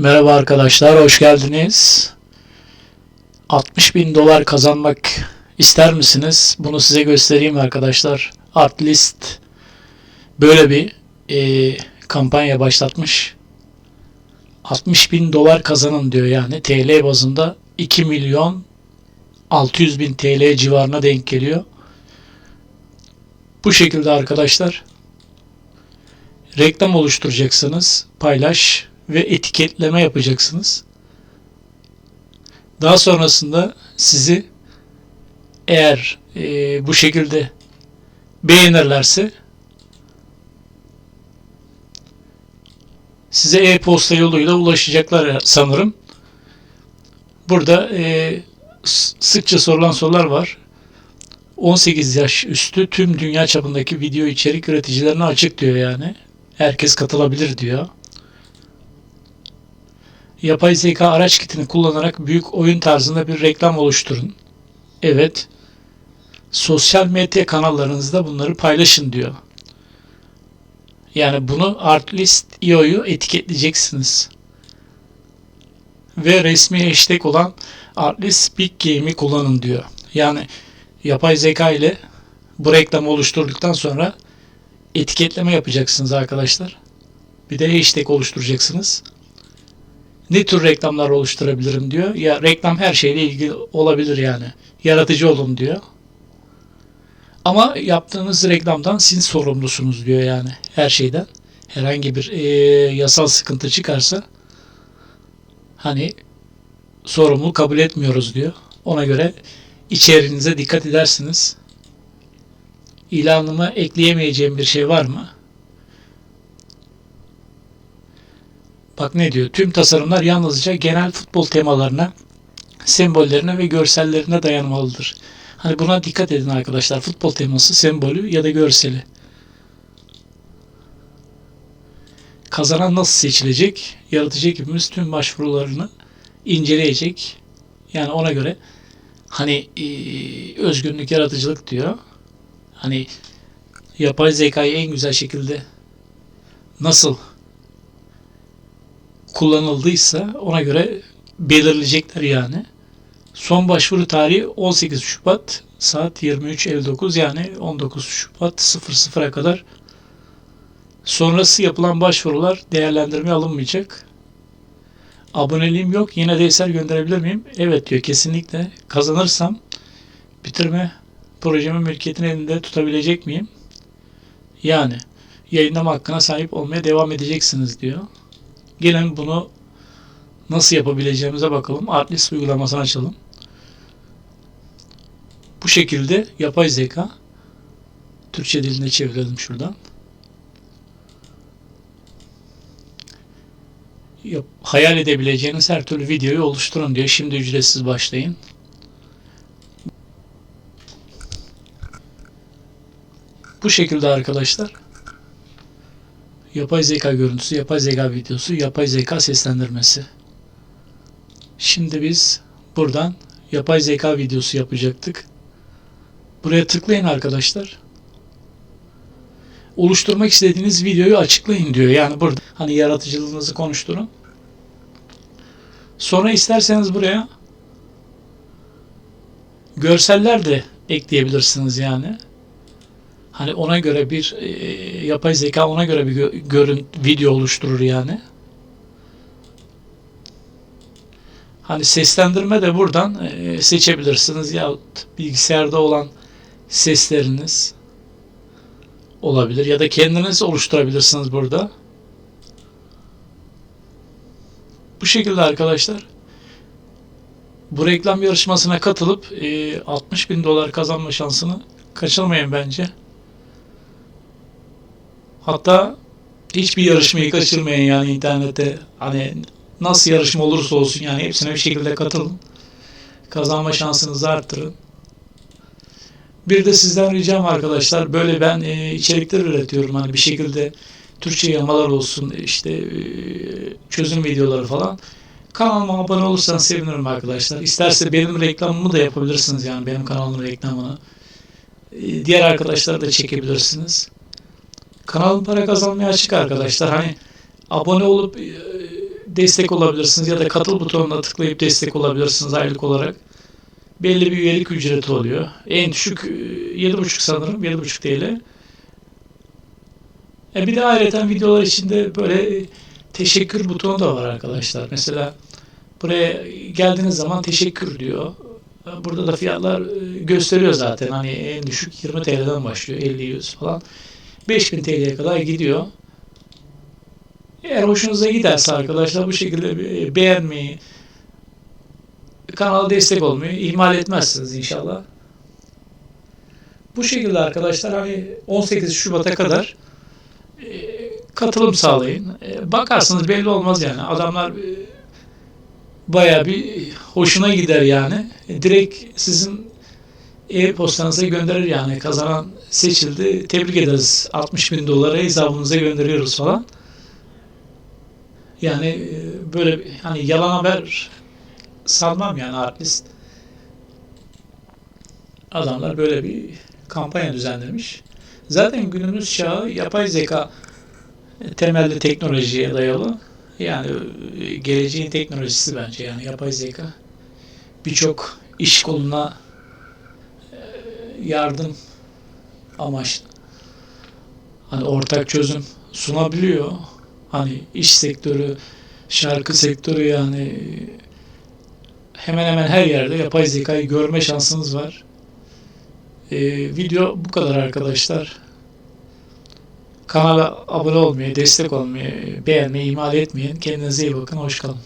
Merhaba arkadaşlar, hoş geldiniz. 60 bin dolar kazanmak ister misiniz? Bunu size göstereyim arkadaşlar. Artlist böyle bir e, kampanya başlatmış. 60 bin dolar kazanın diyor yani TL bazında 2 milyon 600 bin TL civarına denk geliyor. Bu şekilde arkadaşlar reklam oluşturacaksınız. Paylaş ve etiketleme yapacaksınız. Daha sonrasında sizi eğer e, bu şekilde beğenirlerse size e-posta yoluyla ulaşacaklar sanırım. Burada e, sıkça sorulan sorular var. 18 yaş üstü tüm dünya çapındaki video içerik üreticilerine açık diyor yani. Herkes katılabilir diyor. Yapay zeka araç kitini kullanarak büyük oyun tarzında bir reklam oluşturun. Evet. Sosyal medya kanallarınızda bunları paylaşın diyor. Yani bunu Artlist.io'yu etiketleyeceksiniz. Ve resmi hashtag olan Artlist Big Game'i kullanın diyor. Yani yapay zeka ile bu reklamı oluşturduktan sonra etiketleme yapacaksınız arkadaşlar. Bir de hashtag oluşturacaksınız. Ne tür reklamlar oluşturabilirim diyor. Ya reklam her şeyle ilgili olabilir yani. Yaratıcı olun diyor. Ama yaptığınız reklamdan siz sorumlusunuz diyor yani her şeyden. Herhangi bir e, yasal sıkıntı çıkarsa hani sorumlu kabul etmiyoruz diyor. Ona göre içeriğinize dikkat edersiniz. İlanıma ekleyemeyeceğim bir şey var mı? Bak ne diyor? Tüm tasarımlar yalnızca genel futbol temalarına, sembollerine ve görsellerine dayanmalıdır. Hani buna dikkat edin arkadaşlar. Futbol teması, sembolü ya da görseli. Kazanan nasıl seçilecek? Yaratıcı ekibimiz tüm başvurularını inceleyecek. Yani ona göre hani e, özgünlük, yaratıcılık diyor. Hani yapay zekayı en güzel şekilde nasıl kullanıldıysa ona göre belirleyecekler yani. Son başvuru tarihi 18 Şubat saat 23.59 yani 19 Şubat 00'a kadar. Sonrası yapılan başvurular değerlendirmeye alınmayacak. Aboneliğim yok. Yine de eser gönderebilir miyim? Evet diyor kesinlikle. Kazanırsam bitirme projemin mülkiyetini elinde tutabilecek miyim? Yani yayınlama hakkına sahip olmaya devam edeceksiniz diyor. Gelin bunu nasıl yapabileceğimize bakalım. Artlist uygulamasını açalım. Bu şekilde yapay zeka Türkçe diline çevirelim şuradan. Yap- hayal edebileceğiniz her türlü videoyu oluşturun diyor. Şimdi ücretsiz başlayın. Bu şekilde arkadaşlar yapay zeka görüntüsü, yapay zeka videosu, yapay zeka seslendirmesi. Şimdi biz buradan yapay zeka videosu yapacaktık. Buraya tıklayın arkadaşlar. Oluşturmak istediğiniz videoyu açıklayın diyor. Yani burada hani yaratıcılığınızı konuşturun. Sonra isterseniz buraya görseller de ekleyebilirsiniz yani. Hani ona göre bir e, yapay zeka ona göre bir gö- görün video oluşturur yani. Hani seslendirme de buradan e, seçebilirsiniz yahut bilgisayarda olan sesleriniz olabilir ya da kendiniz oluşturabilirsiniz burada. Bu şekilde arkadaşlar bu reklam yarışmasına katılıp e, 60 bin dolar kazanma şansını kaçırmayın bence. Hatta hiçbir yarışmayı kaçırmayın yani internette hani nasıl yarışma olursa olsun yani hepsine bir şekilde katılın. Kazanma şansınızı arttırın. Bir de sizden ricam arkadaşlar böyle ben e, içerikler üretiyorum hani bir şekilde Türkçe yamalar olsun işte e, çözüm videoları falan. Kanalıma abone olursanız sevinirim arkadaşlar. İsterse benim reklamımı da yapabilirsiniz yani benim kanalımın reklamını. E, diğer arkadaşlar da çekebilirsiniz. Kanalım para kazanmaya açık arkadaşlar. Hani abone olup e, destek olabilirsiniz ya da katıl butonuna tıklayıp destek olabilirsiniz aylık olarak. Belli bir üyelik ücreti oluyor. En düşük e, 7,5 sanırım. 7,5 TL. E bir de ayrıca videolar içinde böyle e, teşekkür butonu da var arkadaşlar. Mesela buraya geldiğiniz zaman teşekkür diyor. Burada da fiyatlar e, gösteriyor zaten. Hani en düşük 20 TL'den başlıyor. 50 100 falan. 5000 TL'ye kadar gidiyor. Eğer hoşunuza giderse arkadaşlar bu şekilde be- beğenmeyi, kanala destek olmayı ihmal etmezsiniz inşallah. Bu şekilde arkadaşlar hani 18 Şubat'a kadar e, katılım sağlayın. E, Bakarsınız belli olmaz yani. Adamlar e, bayağı bir hoşuna gider yani. E, Direkt sizin e-postanıza gönderir yani. Kazanan seçildi. Tebrik ederiz. 60 bin doları hesabınıza gönderiyoruz falan. Yani e, böyle hani yalan haber sanmam yani artist. Adamlar böyle bir kampanya düzenlemiş. Zaten günümüz çağı yapay zeka temelli teknolojiye dayalı. Yani e, geleceğin teknolojisi bence yani yapay zeka. Birçok iş koluna e, yardım amaçlı. Hani ortak çözüm sunabiliyor. Hani iş sektörü, şarkı sektörü yani hemen hemen her yerde yapay zekayı görme şansınız var. Ee, video bu kadar arkadaşlar. Kanala abone olmayı, destek olmayı, beğenmeyi ihmal etmeyin. Kendinize iyi bakın. Hoş kalın.